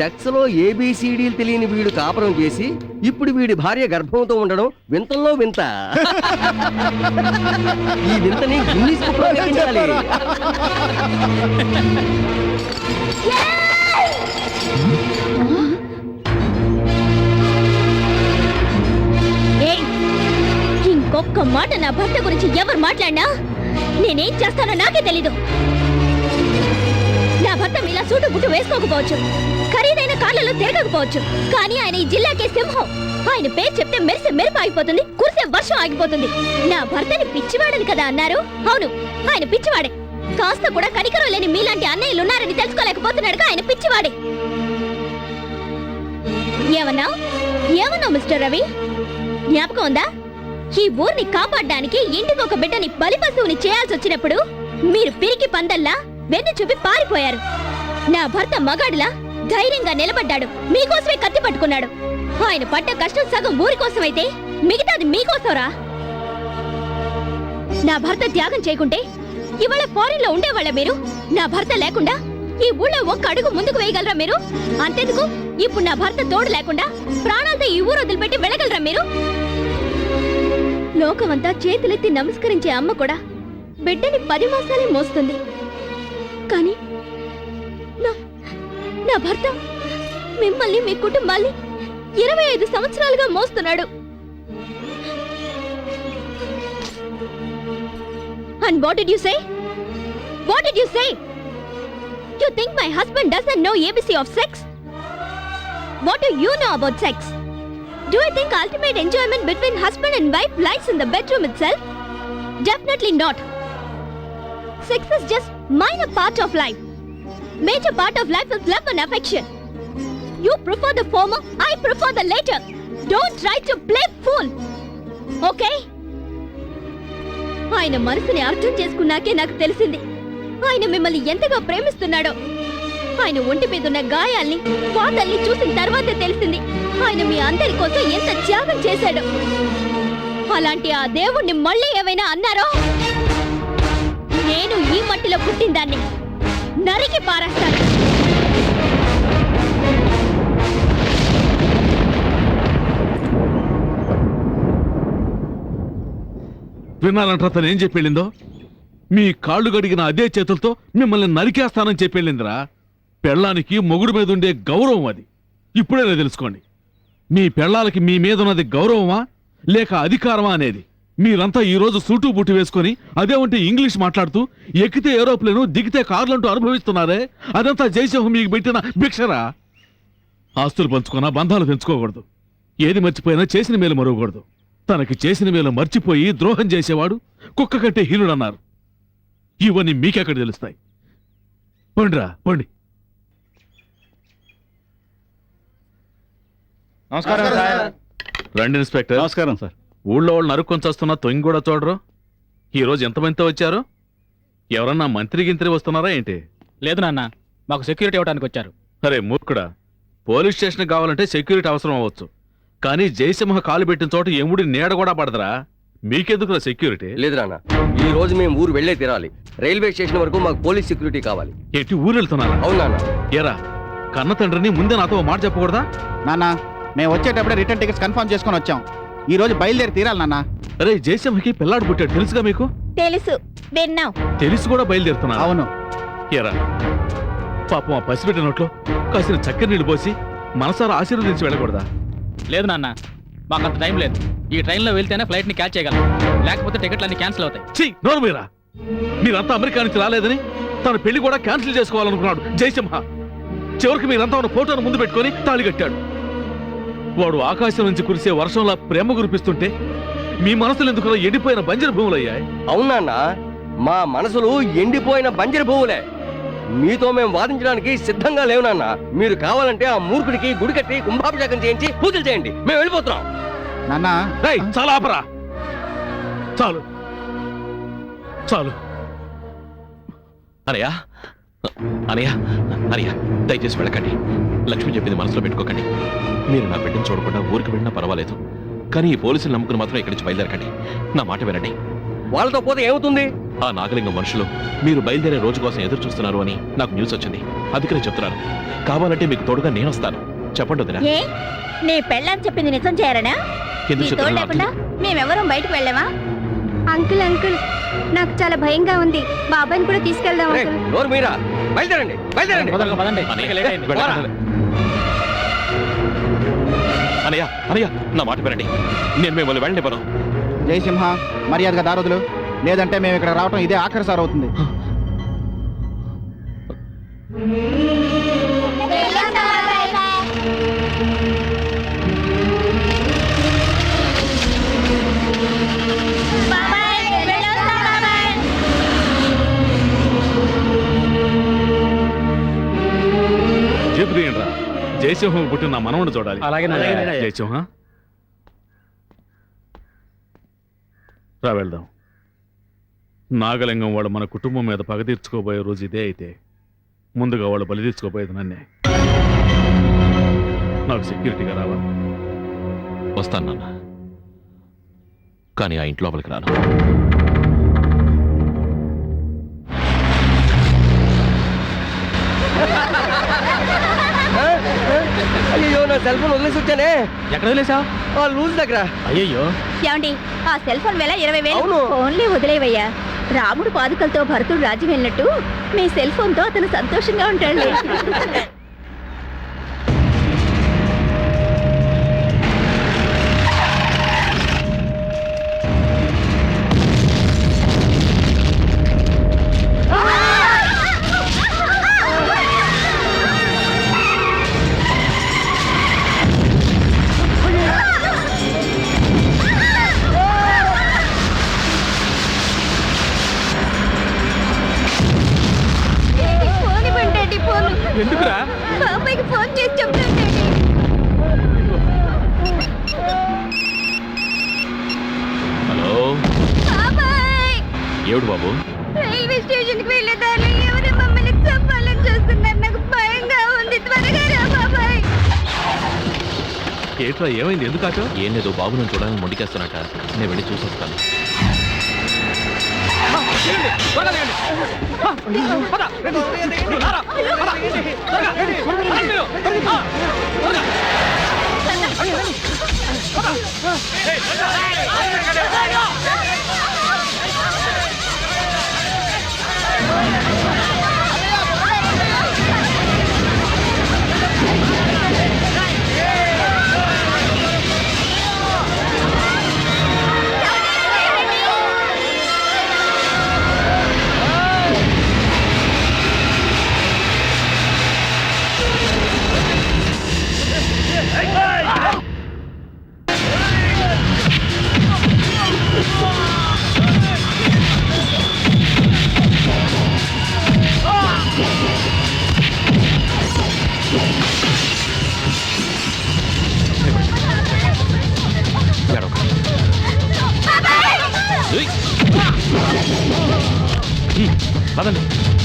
సెక్స్లో ఏబిసిడీలు తెలియని వీడు కాపురం చేసి ఇప్పుడు వీడి భార్య గర్భంతో ఉండడం వింతల్లో వింత. ఈ వింతని గిన్నీస్ బుక్లో లెక్కించాలి ఏయ్! ఇంకొక్క మాట నా భర్త గురించి ఎవరు మాట్లాడినా? నేనేం చేస్తానో నాకే తెలీదు. మొత్తం ఇలా సూటు బుట్టు వేసుకోకపోవచ్చు. ఖరీదైన కార్లలో తిరగకపోవచ్చు. కానీ ఆయన ఈ జిల్లాకే సింహం. ఆయన పేరు చెప్తే మెరిసే మెరుపు ఆగిపోతుంది కురిసే వర్షం ఆగిపోతుంది. నా భర్తని పిచ్చివాడని కదా అన్నారు? అవును ఆయన పిచ్చివాడే. కాస్త కూడా కనికరం లేని మీలాంటి అన్నయ్యలు ఉన్నారని తెలుసుకోలేకపోతున్నాడుగా ఆయన పిచ్చివాడే. ఏమన్నా? ఏమన్నా మిస్టర్ రవి? జ్ఞాపకం ఉందా? ఈ ఊరిని కాపాడడానికి ఇంటికి ఒక బిడ్డని బలి పశువుని చేయాల్సి వచ్చినప్పుడు మీరు పిరికి పందల్లా? వెన్ను చూపి పారిపోయారు. నా భర్త మగాడిలా ధైర్యంగా నిలబడ్డాడు. మీకోసమే కత్తి పట్టుకున్నాడు. ఆయన పడ్డ కష్టం సగం ఊరి కోసమైతే మిగతాది మీకోసంరా? నా భర్త త్యాగం చేయకుంటే ఇవాళ ఫారిన్లో ఉండేవాళ్ళ మీరు? నా భర్త లేకుండా ఈ ఊళ్ళో ఒక్క అడుగు ముందుకు వేయగలరా మీరు? అంతెందుకు? ఇప్పుడు నా భర్త తోడు లేకుండా ప్రాణాలతో ఈ ఊరు వదిలిపెట్టి వెళ్ళగలరా మీరు? లోకమంతా చేతులెత్తి నమస్కరించే అమ్మ కూడా బిడ్డని పది మాసాలే మోస్తుంది. కానీ నా నా భర్త మిమ్మల్ని మీ కుటుంబాల్ని ఇరవై ఐదు సంవత్సరాలుగా మోస్తున్నాడు and what did you say what did you say you think my husband doesn't know ABC of sex what do you know about sex Do i think ultimate enjoyment between husband and wife lies in the bedroom itself? Definitely not. Sex is just minor part of life. Major part of life is love and affection. You prefer the former, I prefer the later. Don't try to play fool. Okay? ఆయన మనసుని అర్థం చేసుకున్నాకే నాకు తెలిసింది ఆయన మిమ్మల్ని ఎంతగా ప్రేమిస్తున్నాడో ఆయన ఒంటి మీద ఉన్న గాయాల్ని పాతల్ని చూసిన తర్వాతే తెలిసింది ఆయన మీ అందరి కోసం ఎంత త్యాగం చేశాడో అలాంటి ఆ దేవుణ్ణి మళ్ళీ ఏమైనా అన్నారో నేను ఈ మట్టిలో పుట్టిందాన్ని నరికి పారేస్తాను. విన్నారంట తను ఏం చెప్పెళ్ళిందో? మీ కాళ్ళు గడిగిన అదే చేతులతో మిమ్మల్ని నరికేస్తానని చెప్పెళ్ళిందిరా. పెళ్ళానికి మొగుడు మీద ఉండే గౌరవం అది. ఇప్పుడైనా తెలుసుకోండి. మీ పెళ్ళాలకి మీ మీద ఉన్నది గౌరవమా? లేక అధికారమా అనేది? మీరంతా ఈ రోజు సూటు బుట్టు వేసుకొని అదే ఉంటే ఇంగ్లీష్ మాట్లాడుతూ ఎక్కితే ఏరోప్లేను దిగితే కార్లంటూ అనుభవిస్తున్నారే? అదంతా జయసింహం మీకు పెట్టిన భిక్షరా? ఆస్తులు పంచుకున్నా బంధాలు పెంచుకోకూడదు ఏది మర్చిపోయినా చేసిన మేలు మరవకూడదు. తనకి చేసిన మేలు మర్చిపోయి ద్రోహం చేసేవాడు కుక్క కంటే హీనుడన్నారు. ఇవన్నీ మీకెక్కడ తెలుస్తాయి? పండిరా పండి. నమస్కారం సార్. రండి ఇన్స్పెక్టర్. నమస్కారం సార్. ఊళ్ళో వాళ్ళు నరుక్కొని వస్తున్నా తొంగి కూడా చూడరు. ఈ రోజు ఎంతమందితో వచ్చారు? ఎవరన్నా మంత్రి గింత్రి వస్తున్నారా ఏంటి? లేదు నాన్న మాకు సెక్యూరిటీ ఇవ్వడానికి వచ్చారు. అరే మూర్ఖుడా పోలీస్ స్టేషన్ కావాలంటే సెక్యూరిటీ అవసరం అవ్వచ్చు. కానీ జయసింహ కాలు పెట్టిన చోట ఎముడి నీడ కూడా పడదరా. మీకెందుకురా సెక్యూరిటీ? లేదు నాన్న ఈ రోజు మేము ఊరు వెళ్ళే తీరాలి. రైల్వే స్టేషన్ వరకు మాకు పోలీస్ సెక్యూరిటీ కావాలి. ఎట్టి ఊరు వెళ్తున్నారా? అవును నాన్న. ఏరా కన్న తండ్రిని ముందే నాతో మాట చెప్పకూడదా? నాన్న మేము వచ్చేటప్పుడే రిటర్న్ టికెట్స్ కన్ఫర్మ్ చేసుకొని వచ్చాం. ఈ రోజు బయలుదేరి తీరాలి నాన్న. అరే జయసింహకి పిల్లాడు పుట్టాడు. తెలుసుగా మీకు? తెలుసు. విన్నాం. తెలిసి కూడా బయలుదేరుతున్నా అవును. ఏరా పాపం ఆ పసిబిడ్డ నోట్లో కాసిన చక్కెర నీళ్ళు పోసి మనసారా ఆశీర్వదించి వెళ్ళకూడదా? లేదు నాన్న. మాకు అంత టైం లేదు. ఈ ట్రైన్లో వెళ్తేనే ఫ్లైట్ని క్యాచ్ చేయగలం. లేకపోతే టికెట్లు అన్ని క్యాన్సిల్ అవుతాయి. ఛీ నోరు మీరా. మీరంతా అమెరికా నుంచి రాలేదని తన పెళ్ళి కూడా క్యాన్సిల్ చేసుకోవాలనుకున్నాడు జయసింహ. చివరికి మీరంతా ఉన్న ఫోటోను ముందు పెట్టుకొని తాళి కట్టాడు. వాడు ఆకాశం నుంచి కురిసే వర్షంలా ప్రేమ కురిపిస్తుంటే మీ మనసులు ఎందుకు ఎండిపోయిన బంజరు భూములయ్యాయి అవును నాన్న మా మనసులు ఎండిపోయిన బంజరు పువ్వులే మీతో మేము వాదించడానికి సిద్ధంగా లేవు నాన్న. మీరు కావాలంటే ఆ మూర్ఖుడికి గుడి కట్టి కుంభాభిషేకం చేయించి పూజలు చేయండి. మేము వెళ్ళిపోతున్నాం. నాన్న. చాలా ఆపరా. చాలు. చాలు. అనయ్య అనయ్య అనయ్య దయచేసి వెళ్ళకండి. లక్ష్మి చెప్పింది మనసులో పెట్టుకోకండి. మీరు నా బిడ్డను చూడకుండా ఊరికి వెళ్ళినా పర్వాలేదు. కానీ ఈ పోలీసులు నమ్ముకుని మాత్రం ఇక్కడి నుంచి బయలుదేరకండి. నా మాట వినండి. వాళ్ళతో పోతే ఏమవుతుంది? ఆ నాగలింగం మనుషులు మీరు బయలుదేరే రోజు కోసం ఎదురు చూస్తున్నారు అని నాకు న్యూస్ వచ్చింది. అందుకనే చెప్తున్నాను. కావాలంటే మీకు తోడుగా నేను వస్తాను. చెప్పండి వదినా. ఏ? నీ పెళ్ళని చెప్పింది నిజం చేయరనా? ఎందుకు నీ తోడు చెప్తున్నా లేకుండా మేమెవరం బయటకు వెళ్ళామా? అంకుల్ అంకుల్ నాకు చాలా భయంగా ఉంది. బాబాయ్ని కూడా తీసుకెళ్దాం నోరు మీరా? బయలుదేరండి బయలుదేరండి. తొందరగా పదండి. అన్నయ్య, లేట్ అయింది వెళ్ళండి. అనయ్య అనయ్య నా మాట వినండి. నేను మిమ్మల్ని వెళ్ళనివ్వను జయసింహ మర్యాదగా దారోదులు లేదంటే మేము ఇక్కడ రావటం ఇదే ఆఖరి సార్ అవుతుంది జయసింహం పుట్టిన నా మనవడు చూడాలి. అలాగే. జయసింహ. రా వెళ్దాం. నాగలింగం వాడు మన కుటుంబం మీద పగ తీర్చుకోబోయే రోజు ఇదే అయితే. ముందుగా వాళ్ళు బలి తీర్చుకోబోయేది నన్నే. నాకు సెక్యూరిటీగా రావాలి. వస్తాను నాన్న. కానీ ఆ ఇంటి లోపలికి రాను. సెల్ ఫోన్ వదిలేసి వచ్చానే. ఎక్కడ వదిలేసావు? ఆ లూజ్ దగ్గర. అయ్యయ్యో. ఏమండి ఆ సెల్ ఫోన్ వేల ఇరవై వేలు. అవును. ఫోన్లే వదిలేవయ్యా. రాముడు పాదుకలతో భరతుడు రాజ్యం వెళ్ళినట్టు మీ సెల్ ఫోన్తో అతను సంతోషంగా ఉంటాడు ఏడు బాబు? రైల్వే స్టేషన్కి వెళ్ళే దారిలో ఎవరు మమ్మల్ని చంపాలని చూస్తున్నారు. నాకు భయంగా ఉంది. త్వరగా రా బాబాయ్. ఏట్రా ఏమైంది? ఎందుకు ఆచో ఏం లేదు బాబు నన్ను చూడాలని మొండికేస్తానట. నేను వెళ్ళి చూసి వస్తాను త్వరగా దిగండి. ఆ, పద, రండి. రారా, పద,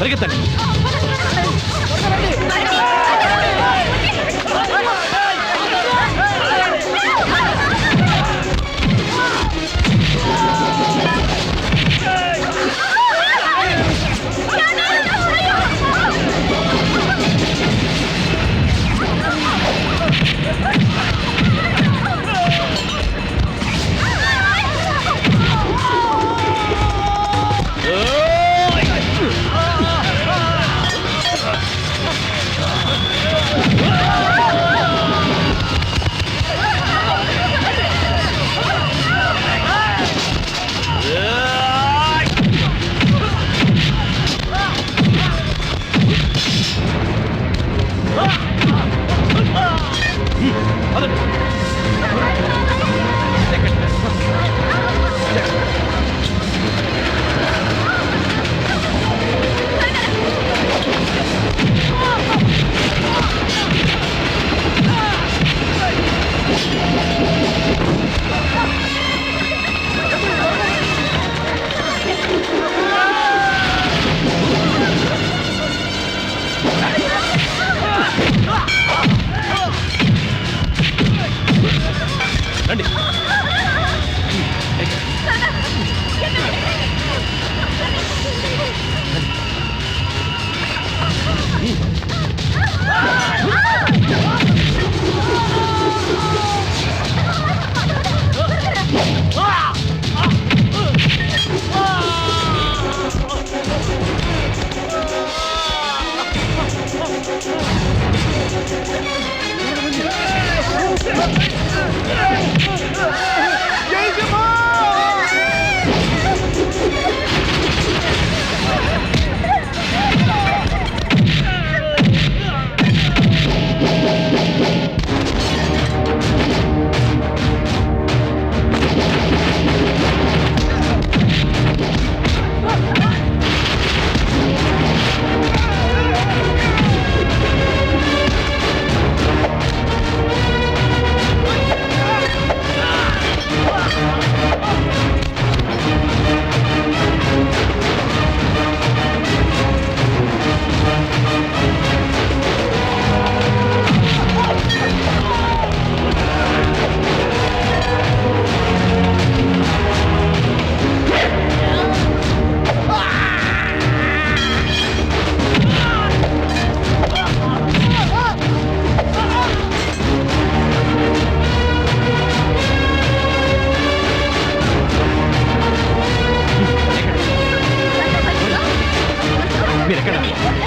పరిగెత్తండి.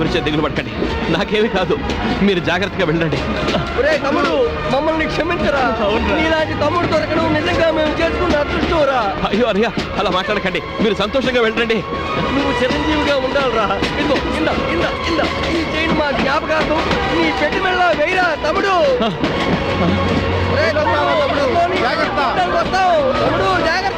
గురించే దిగులు పట్టకండి నాకేమీ కాదు. మీరు జాగ్రత్తగా వెళ్ళండి. తమ్ముడు మమ్మల్ని క్షమించరా? నీలాంటి తమ్ముడు దొరకడం నిజంగా మేము చేసుకున్న అదృష్టంరా? అయ్యో అరియా అలా మాట్లాడకండి. మీరు సంతోషంగా వెళ్ళండి. నువ్వు చిరంజీవిగా ఉండాలరా. ఇదిగో ఇందా ఇందా ఇందా. ఈ చైన్ మా జ్ఞాపకార్థం నీ పెట్టి మెళ్ళ వేయరా తమ్ముడు. తమ్ముడు జాగ్రత్త.